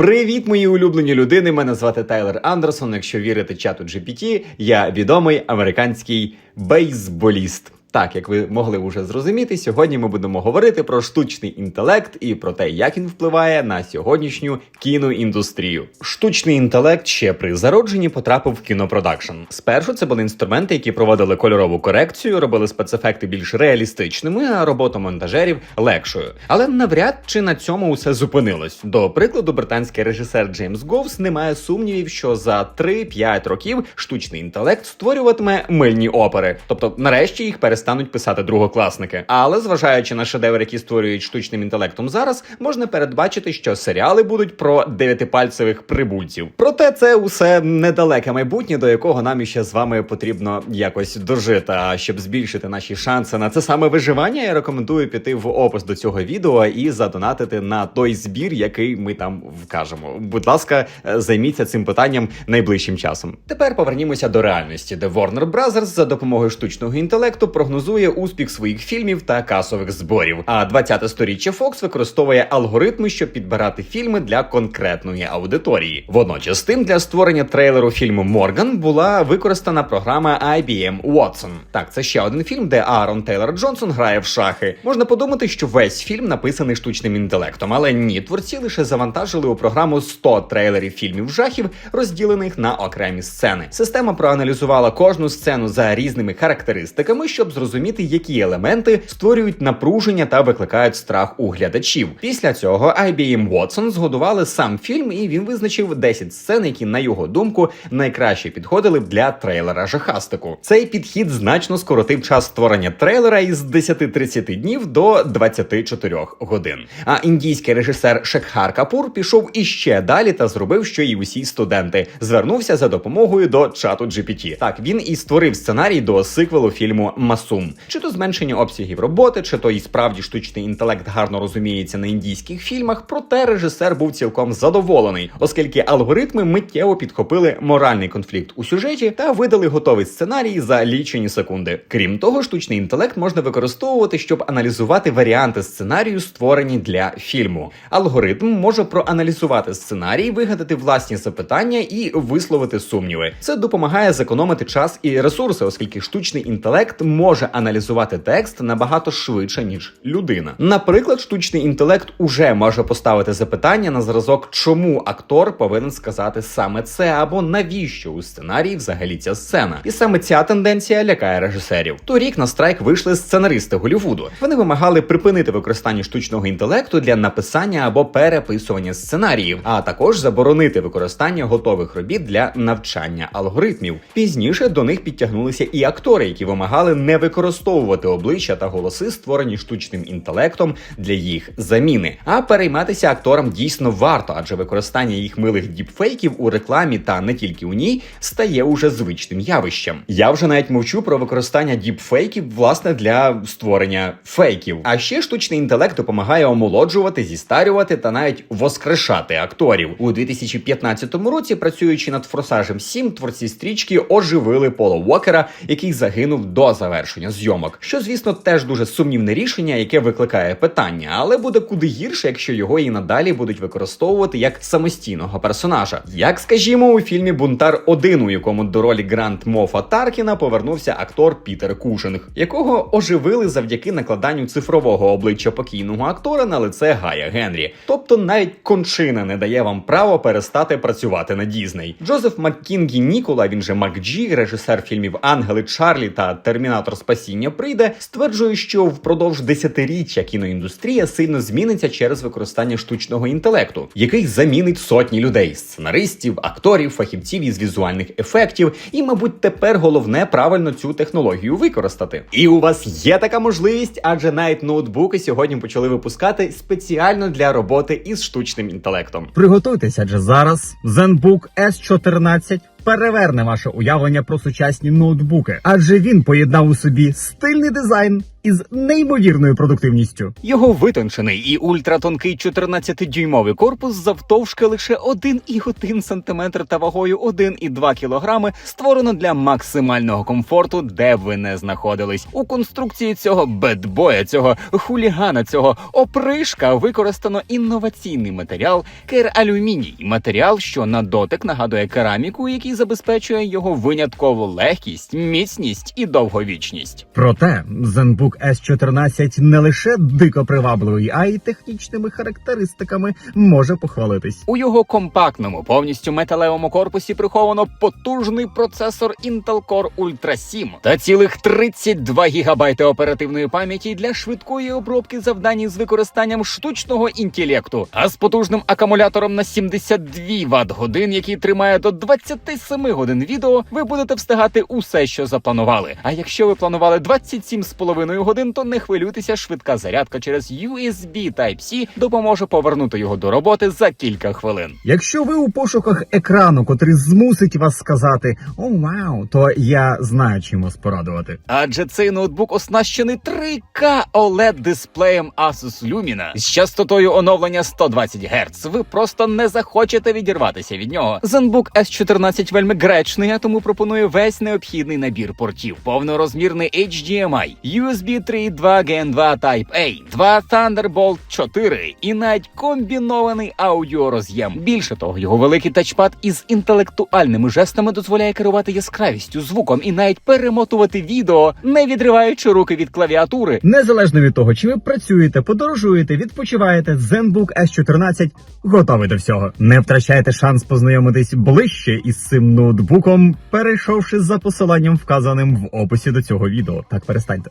Привіт, мої улюблені людини! Мене звати Тайлер Андерсон. Якщо вірити чату GPT, я відомий американський бейсболіст. Так, як ви могли вже зрозуміти, сьогодні ми будемо говорити про штучний інтелект і про те, як він впливає на сьогоднішню кіноіндустрію. Штучний інтелект ще при зародженні потрапив в кінопродакшн. Спершу це були інструменти, які проводили кольорову корекцію, робили спецефекти більш реалістичними, а роботу монтажерів легшою. Але навряд чи на цьому усе зупинилось. До прикладу, британський режисер Джеймс Говс не має сумнівів, що за 3-5 років штучний інтелект створюватиме мильні опери, тобто нарешті їх перестануть писати другокласники. Але зважаючи на шедевр, які створюють штучним інтелектом зараз, можна передбачити, що серіали будуть про дев'ятипальцевих прибульців. Проте це усе недалеке майбутнє, до якого нам іще з вами потрібно якось дожити. А щоб збільшити наші шанси на це саме виживання, я рекомендую піти в опис до цього відео і задонатити на той збір, який ми там вкажемо. Будь ласка, е, займіться цим питанням найближчим часом. Тепер повернімося до реальності, де Warner Brothers за допомогою штучного інтелекту прогнозує успіх своїх фільмів та касових зборів. А 20-те сторіччя Fox використовує алгоритми, щоб підбирати фільми для конкретної аудиторії. Водночас, тим для створення трейлеру фільму Морган була використана програма IBM Watson. Так, це ще один фільм, де Аарон Тейлор Джонсон грає в шахи. Можна подумати, що весь фільм написаний штучним інтелектом, але ні, творці лише завантажили у програму 100 трейлерів фільмів жахів, розділених на окремі сцени. Система проаналізувала кожну сцену за різними характеристиками, щоб зрозуміти, які елементи створюють напруження та викликають страх у глядачів. Після цього IBM Watson згодували сам фільм, і він визначив 10 сцен, які на його думку найкраще підходили б для трейлера жахастику. Цей підхід значно скоротив час створення трейлера із 10-30 днів до 24 годин. А індійський режисер Шекхар Капур пішов іще далі та зробив, що і усі студенти звернувся за допомогою до чату GPT. Так він і створив сценарій до сиквелу фільму Масум. Чи то зменшення обсягів роботи, чи то і справді штучний інтелект гарно розуміється на індійських фільмах. Проте режисер був цілком задоволений, оскільки алгоритми миттєво підхопили моральний конфлікт у сюжеті та видали готовий сценарій за лічені секунди. Крім того, штучний інтелект можна використовувати, щоб аналізувати варіанти сценарію, створені для фільму. Алгоритм може проаналізувати сценарій, вигадати власні запитання і висловити сумніви. Це допомагає зекономити час і ресурси, оскільки штучний інтелект може аналізувати текст набагато швидше ніж людина. Наприклад, штучний інтелект уже може поставити запитання на зразок, чому актор повинен сказати саме це, або навіщо у сценарії взагалі ця сцена. І саме ця тенденція лякає режисерів. Торік на страйк вийшли сценаристи Голлівуду. Вони вимагали припинити використання штучного інтелекту для написання або переписування сценаріїв, а також заборонити використання готових робіт для навчання алгоритмів. Пізніше до них підтягнулися і актори, які вимагали не використовувати обличчя та голоси, створені штучним інтелектом для їх заміни. А перейматися акторам дійсно варто, адже використання їх милих діпфейків у рекламі та не тільки у ній стає уже звичним явищем. Я вже навіть мовчу про використання діпфейків власне для створення фейків. А ще штучний інтелект допомагає омолоджувати, зістарювати та навіть воскрешати акторів у 2015 році. Працюючи над форсажем 7, творці стрічки оживили Пола Уокера, який загинув до завершення зйомок. Що, звісно, теж дуже сумнівне рішення, яке викликає питання, але буде куди гірше, якщо його і надалі будуть використовувати як самостійного персонажа. Як скажімо, у фільмі Бунтар 1 у якому до ролі Грант Мофа Таркіна повернувся актор Пітер Кушинг, якого оживили завдяки накладанню цифрового обличчя покійного актора на лице Гая Генрі. Тобто навіть кончина не дає вам право перестати працювати на Дізней. Джозеф Маккінгі Нікола, він же Макджі, режисер фільмів Ангели Чарлі та Термінатор Спасіння прийде, стверджує, що впродовж десятиріччя кіноіндустрія сильно зміниться через використання штучного інтелекту, який замінить сотні людей: сценаристів, акторів, фахівців із візуальних ефектів. І, мабуть, тепер головне правильно цю технологію використати. І у вас є така можливість, адже навіть ноутбуки сьогодні почали випускати спеціально для роботи із штучним інтелектом. Приготуйтеся, адже зараз ZenBook S14 переверне ваше уявлення про сучасні ноутбуки, адже він поєднав у собі стильний дизайн, із неймовірною продуктивністю. Його витончений і ультратонкий 14-дюймовий корпус завтовшки лише 1,1 см та вагою 1,2 кг створено для максимального комфорту, де б ви не знаходились. У конструкції цього бедбоя, цього хулігана, цього опришка використано інноваційний матеріал кер-алюміній. Матеріал, що на дотик нагадує кераміку, який забезпечує його виняткову легкість, міцність і довговічність. Проте ZenBook S14 не лише дико привабливий, а й технічними характеристиками може похвалитись. У його компактному, повністю металевому корпусі приховано потужний процесор Intel Core Ultra 7 та цілих 32 гігабайти оперативної пам'яті для швидкої обробки завдань з використанням штучного інтелекту, а з потужним акумулятором на 72 Вт годин, який тримає до 27 годин відео, ви будете встигати усе, що запланували. А якщо ви планували 27,5 годин, то не хвилюйтеся, швидка зарядка через USB Type-C допоможе повернути його до роботи за кілька хвилин. Якщо ви у пошуках екрану, котрий змусить вас сказати О, вау, то я знаю чим вас порадувати. Адже цей ноутбук оснащений 3К OLED дисплеєм Asus Lumina з частотою оновлення 120 Гц. Ви просто не захочете відірватися від нього. ZenBook S14 вельми гречний, а тому пропонує весь необхідний набір портів: повнорозмірний HDMI, USB 3.2 Gen 2 Type A, два Thunderbolt 4 і навіть комбінований аудіороз'єм. Більше того, його великий тачпад із інтелектуальними жестами дозволяє керувати яскравістю, звуком і навіть перемотувати відео, не відриваючи руки від клавіатури. Незалежно від того, чи ви працюєте, подорожуєте, відпочиваєте, ZenBook S14 готовий до всього. Не втрачайте шанс познайомитись ближче із цим ноутбуком, перейшовши за посиланням, вказаним в описі до цього відео. Так перестаньте.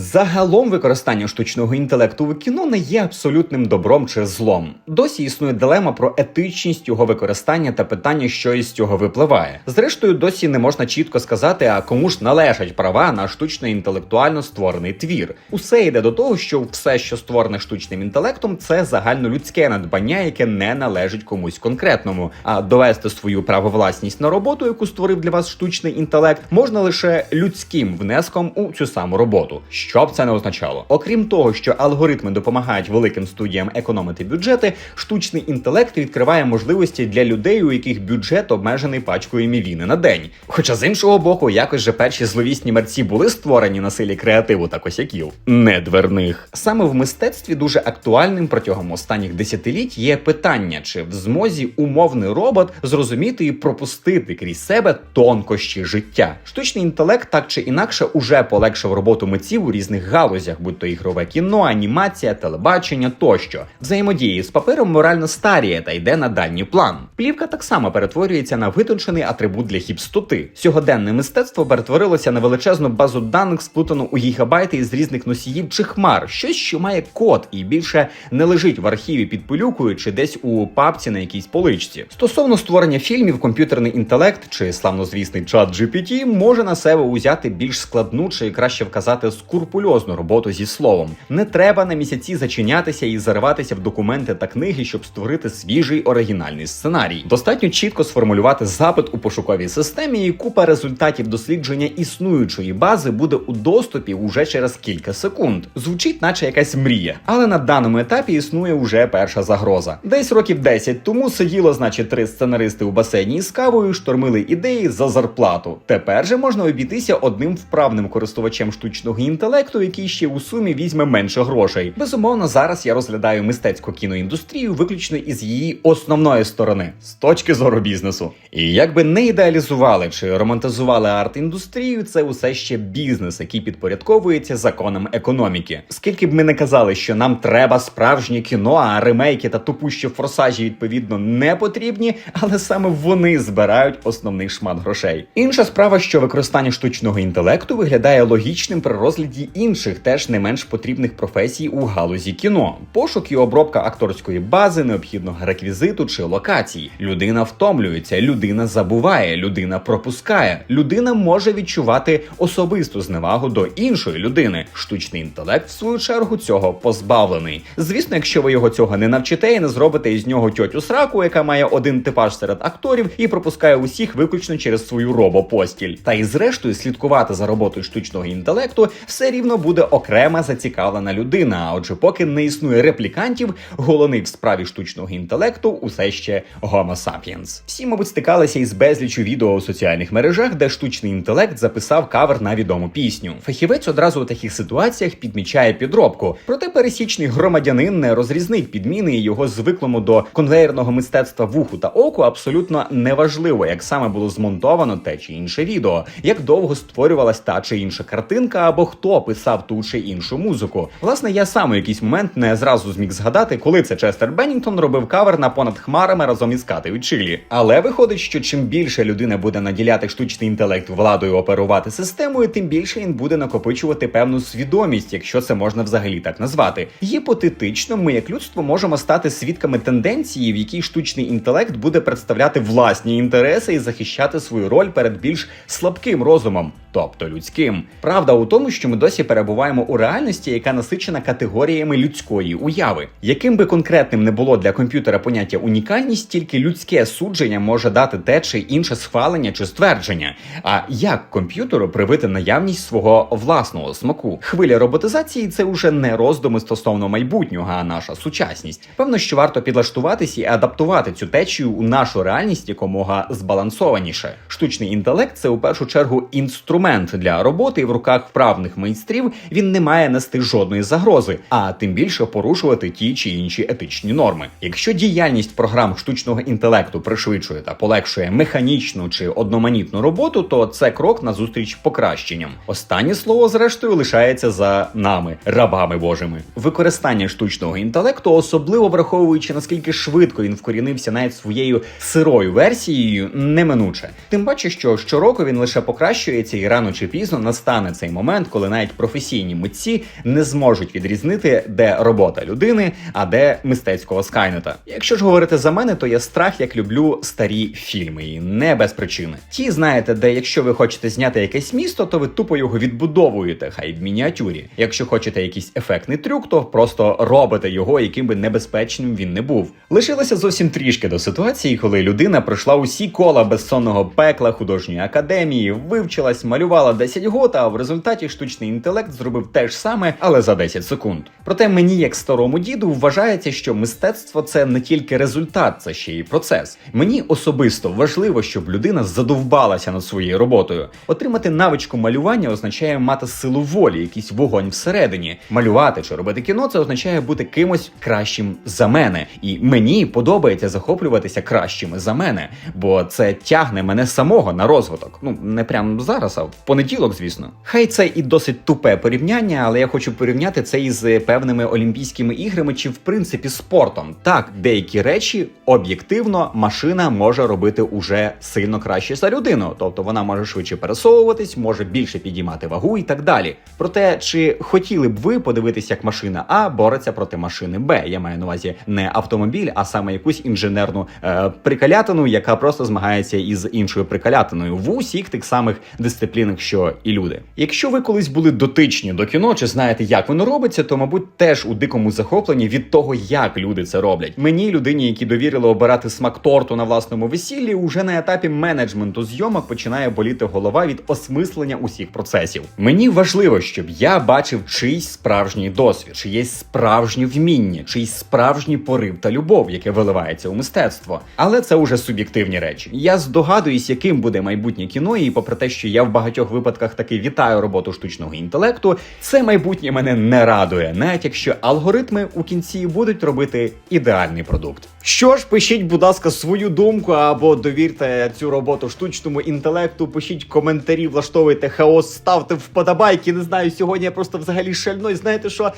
Загалом використання штучного інтелекту в кіно не є абсолютним добром чи злом. Досі існує дилема про етичність його використання та питання, що із цього випливає. Зрештою, досі не можна чітко сказати, а кому ж належать права на штучно інтелектуально створений твір. Усе йде до того, що все, що створене штучним інтелектом, це загальнолюдське надбання, яке не належить комусь конкретному. А довести свою правовласність на роботу, яку створив для вас штучний інтелект, можна лише людським внеском у цю саму роботу. Що б це не означало? Окрім того, що алгоритми допомагають великим студіям економити бюджети, штучний інтелект відкриває можливості для людей, у яких бюджет обмежений пачкою мівіни на день. Хоча з іншого боку, якось же перші зловісні мерці були створені на силі креативу та косяків, не дверних. Саме в мистецтві дуже актуальним протягом останніх десятиліть є питання, чи в змозі умовний робот зрозуміти і пропустити крізь себе тонкощі життя. Штучний інтелект так чи інакше уже полегшив роботу митців у різних галузях, будь то ігрове кіно, анімація, телебачення тощо. Взаємодії з папером морально старіє та йде на дальній план. Плівка так само перетворюється на витончений атрибут для хіпстоти. Сьогоденне мистецтво перетворилося на величезну базу даних, сплутану у гігабайти із різних носіїв чи хмар, щось, що має код і більше не лежить в архіві під пилюкою чи десь у папці на якійсь поличці. Стосовно створення фільмів, комп'ютерний інтелект чи славнозвісний чат GPT може на себе узяти більш складну чи краще вказати скрупульозну роботу зі словом. Не треба на місяці зачинятися і зариватися в документи та книги, щоб створити свіжий оригінальний сценарій. Достатньо чітко сформулювати запит у пошуковій системі, і купа результатів дослідження існуючої бази буде у доступі уже через кілька секунд. Звучить, наче якась мрія, але на даному етапі існує уже перша загроза. Десь років 10 тому сиділо, значить, три сценаристи у басейні з кавою, штормили ідеї за зарплату. Тепер же можна обійтися одним вправним користувачем штучного інтелекту, який ще у сумі візьме менше грошей. Безумовно, зараз я розглядаю мистецьку кіноіндустрію виключно із її основної сторони, з точки зору бізнесу. І як би не ідеалізували чи романтизували арт-індустрію, це усе ще бізнес, який підпорядковується законам економіки. Скільки б ми не казали, що нам треба справжнє кіно, а ремейки та тупущі форсажі відповідно не потрібні, але саме вони збирають основний шмат грошей. Інша справа, що використання штучного інтелекту виглядає логічним при розгляді низки інших, теж не менш потрібних професій у галузі кіно: пошук і обробка акторської бази, необхідного реквізиту чи локацій. Людина втомлюється, людина забуває, людина пропускає, людина може відчувати особисту зневагу до іншої людини. Штучний інтелект, в свою чергу, цього позбавлений. Звісно, якщо ви його цього не навчите і не зробите із нього тьотю сраку, яка має один типаж серед акторів і пропускає усіх виключно через свою робопостіль. Та і зрештою слідкувати за роботою штучного інтелекту все рівно буде окрема зацікавлена людина. Отже, поки не існує реплікантів, головний в справі штучного інтелекту усе ще Homo sapiens. Всі, мабуть, стикалися із безлічю відео у соціальних мережах, де штучний інтелект записав кавер на відому пісню. Фахівець одразу у таких ситуаціях підмічає підробку. Проте пересічний громадянин не розрізнить підміни і його звиклому до конвейерного мистецтва вуху та оку абсолютно неважливо, як саме було змонтовано те чи інше відео, як довго створювалась та чи інша картинка, або хто писав ту чи іншу музику. Власне, я сам у якийсь момент не зразу зміг згадати, коли це Честер Беннінгтон робив кавер на понад хмарами разом із Катею Чилі. Але виходить, що чим більше людина буде наділяти штучний інтелект владою оперувати системою, тим більше він буде накопичувати певну свідомість, якщо це можна взагалі так назвати. Гіпотетично, ми як людство можемо стати свідками тенденції, в якій штучний інтелект буде представляти власні інтереси і захищати свою роль перед більш слабким розумом, тобто людським. Правда у тому, що ми досі перебуваємо у реальності, яка насичена категоріями людської уяви. Яким би конкретним не було для комп'ютера поняття унікальність, тільки людське судження може дати те чи інше схвалення чи ствердження. А як комп'ютеру привити наявність свого власного смаку? Хвиля роботизації це уже не роздуми стосовно майбутнього, а наша сучасність. Певно, що варто підлаштуватися і адаптувати цю течію у нашу реальність якомога збалансованіше. Штучний інтелект це у першу чергу інструмент для роботи, в руках вправних майстрів він не має нести жодної загрози, а тим більше порушувати ті чи інші етичні норми. Якщо діяльність програм штучного інтелекту пришвидшує та полегшує механічну чи одноманітну роботу, то це крок назустріч покращенням. Останнє слово, зрештою, лишається за нами, рабами божими. Використання штучного інтелекту, особливо враховуючи наскільки швидко він вкорінився навіть своєю сирою версією, неминуче. Тим паче, що щороку він лише покращується, і рано чи пізно настане цей момент, коли навіть професійні митці не зможуть відрізнити, де робота людини, а де мистецького скайнета. Якщо ж говорити за мене, то я страх як люблю старі фільми, і не без причини. Ті знаєте, де якщо ви хочете зняти якесь місто, то ви тупо його відбудовуєте, хай в мініатюрі. Якщо хочете якийсь ефектний трюк, то просто робите його, яким би небезпечним він не був. Лишилося зовсім трішки до ситуації, коли людина пройшла усі кола безсонного пекла художньої академії, вивчилась, малювала 10 год, а в результаті штучний інтелект зробив те ж саме, але за 10 секунд. Проте мені, як старому діду, вважається, що мистецтво це не тільки результат, це ще й процес. Мені особисто важливо, щоб людина задовбалася над своєю роботою. Отримати навичку малювання означає мати силу волі, якийсь вогонь всередині. Малювати чи робити кіно це означає бути кимось кращим за мене. І мені подобається захоплюватися кращими за мене, бо це тягне мене самого на розвиток. Ну не прямо зараз, а в понеділок, звісно. Хай це і досить тупе порівняння, але я хочу порівняти це із певними олімпійськими іграми чи в принципі спортом. Так, деякі речі об'єктивно машина може робити уже сильно краще за людину, тобто вона може швидше пересовуватись, може більше підіймати вагу і так далі. Проте, чи хотіли б ви подивитися, як машина А бореться проти машини Б? Я маю на увазі не автомобіль, а саме якусь інженерну е, прикалятину, яка просто змагається із іншою прикалятиною в усіх тих самих дисциплінах, що і люди. Якщо ви колись були дотичні до кіно, чи знаєте, як воно робиться, то мабуть теж у дикому захопленні від того, як люди це роблять. Мені, людині, які довірили обирати смак торту на власному весіллі, уже на етапі менеджменту зйомок починає боліти голова від осмислення усіх процесів. Мені важливо, щоб я бачив чийсь справжній досвід, чиєсь справжнє вміння, чийсь справжній порив та любов, яке виливається у мистецтво. Але це уже суб'єктивні речі. Я здогадуюсь, яким буде майбутнє кіно, і попри те, що я в багатьох випадках таки вітаю роботу штучного інтелекту, це майбутнє мене не радує, навіть якщо алгоритми у кінці будуть робити ідеальний продукт. Що ж, пишіть, будь ласка, свою думку або довірте цю роботу штучному інтелекту. Пишіть коментарі, влаштовуйте хаос, ставте вподобайки. Не знаю, сьогодні я просто взагалі шальной. Знаєте що?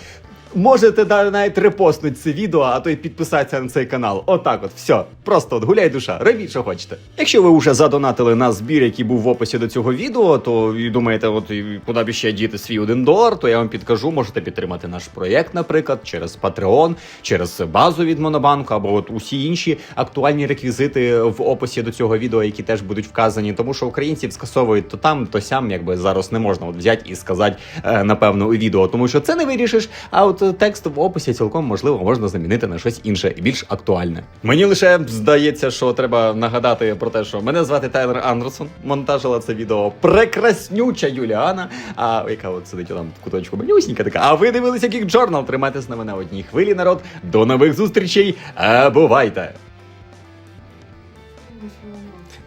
Можете навіть репостнути це відео, а то й підписатися на цей канал. Отак, от, все. Просто от гуляй душа, робіть, що хочете. Якщо ви вже задонатили на збір, який був в описі до цього відео, то і думаєте, от і куди б ще діти свій один долар, то я вам підкажу, можете підтримати наш проєкт, наприклад, через Patreon, через базу від Монобанку, або от усі інші актуальні реквізити в описі до цього відео, які теж будуть вказані, тому що українців скасовують то там, то сям, якби зараз не можна от взяти і сказати е, напевно у відео, тому що це не вирішиш. А от е, текст в описі цілком можливо можна замінити на щось інше і більш актуальне. Мені лише здається, що треба нагадати про те, що мене звати Тайлер Андерсон. Монтажила це відео прекраснюча Юліана, а яка от сидить там в куточку манюсінька така. А ви дивилися Geek Journal. Тримайтесь на мене одній хвилі, народ. До нових зустрічей. А бувайте!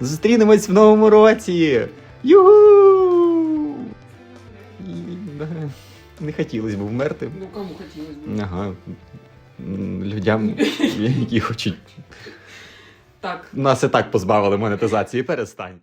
Зустрінемось в новому році! Югу! Не хотілося б вмерти. Ну кому хотілося б. Ага. Людям, які хочуть. Так. Нас і так позбавили монетизації. Перестань.